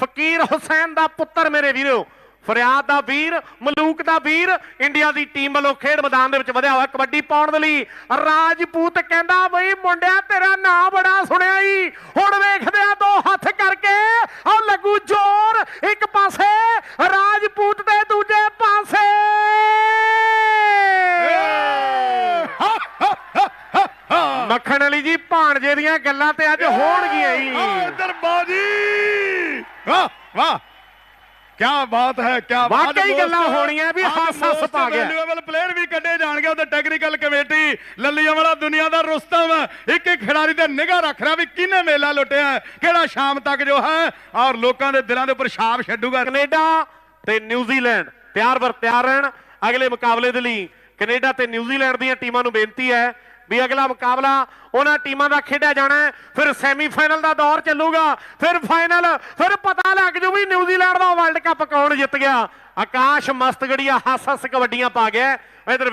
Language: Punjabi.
ਫਕੀਰ ਹੁਸੈਨ ਦਾ ਪੁੱਤਰ ਮੇਰੇ ਵੀਰੋ, ਫਰਿਆਦ ਦਾ ਵੀਰ, ਮਲੂਕ ਦਾ ਵੀਰ, ਇੰਡੀਆ ਦੀ ਟੀਮ ਵੱਲੋਂ ਖੇਡ ਮੈਦਾਨ ਦੇ ਵਿੱਚ ਵਧਿਆ ਹੋਇਆ ਕਬੱਡੀ ਪਾਉਣ ਦੇ ਲਈ ਰਾਜਪੂਤ ਕਹਿੰਦਾ ਬਈ ਮੁੰਡਿਆ, ਤੇਰਾ ਨਾਂ ਬੜਾ ਸੁਣਿਆ ਈ। ਹੁਣ ਵੇਖਦੇ ਆ ਦੋ ਹੱਥ ਕਰਕੇ, ਆਹ ਲੱਗੂ ਜ਼ੋਰ, ਇੱਕ ਪਾਸੇ, ਰਾਜਪੂਤ ਦੇ ਦੂਜੇ ਪਾਸੇ। ਮੱਖਣ ਵਾਲੀ ਜੀ, ਭਾਣਜੇ ਦੀਆਂ ਗੱਲਾਂ ਤੇ ਅੱਜ ਹੋਣਗੀਆਂ ਹੀ ਇਧਰ ਬਾਜੀ। ਵਾਹ ਵਾਹ। ਕੀ ਬਾਤ ਹੈ ਕੀ ਵਾਕਈ ਗੱਲਾਂ ਹੋਣੀਆਂ ਵੀ ਹੱਸ ਹੱਸ ਪਾ ਗਿਆ। ਵੈਲਿਊਏਬਲ ਪਲੇਅਰ ਵੀ ਕੱਢੇ ਜਾਣਗੇ ਉਹਦੇ ਟੈਕਨੀਕਲ ਕਮੇਟੀ। ਲੱਲੀਆਂ ਵਾਲਾ ਦੁਨੀਆ ਦਾ ਰੁਸਤਮ। ਇੱਕ ਇੱਕ ਖਿਡਾਰੀ ਤੇ ਨਿਗਾਹ ਰੱਖ ਰਿਹਾ ਵੀ ਕਿਹਨੇ ਮੇਲਾ ਲੁੱਟਿਆ ਕਿਹੜਾ ਸ਼ਾਮ ਤੱਕ ਜੋ ਹੈ। ਔਰ ਲੋਕਾਂ ਦੇ ਦਿਲਾਂ ਦੇ ਉੱਪਰ ਛਾਪ ਛੱਡੂਗਾ। ਕੈਨੇਡਾ ਤੇ ਨਿਊਜ਼ੀਲੈਂਡ ਤਿਆਰ ਵਰ ਤਿਆਰ ਰਹਿਣ। ਅਗਲੇ ਮੁਕਾਬਲੇ ਦੇ ਲਈ ਕੈਨੇਡਾ ਤੇ ਨਿਊਜ਼ੀਲੈਂਡ ਦੀਆਂ ਟੀਮਾਂ ਨੂੰ ਬੇਨਤੀ ਹੈ ਵੀ ਅਗਲਾ ਮੁਕਾਬਲਾ ਉਹਨਾਂ ਟੀਮਾਂ ਦਾ ਖੇਡਿਆ ਜਾਣਾ ਹੈ। ਫਿਰ ਸੈਮੀਫਾਈਨਲ ਦਾ ਦੌਰ ਚੱਲੂਗਾ। ਫਿਰ ਫਾਈਨਲ ਫਿਰ ਪਤਾ ਲੱਗ ਜੂ ਵੀ ਨਿਊਜ਼ੀਲੈਂਡ ਦਾ ਵਰਲਡ ਕੱਪ ਕੌਣ ਜਿੱਤ ਗਿਆ। ਆਕਾਸ਼ ਮਸਤਗੜੀਆ ਹੱਸ ਹੱਸ ਕਬੱਡੀਆਂ ਪਾ ਗਿਆ। ਇਧਰ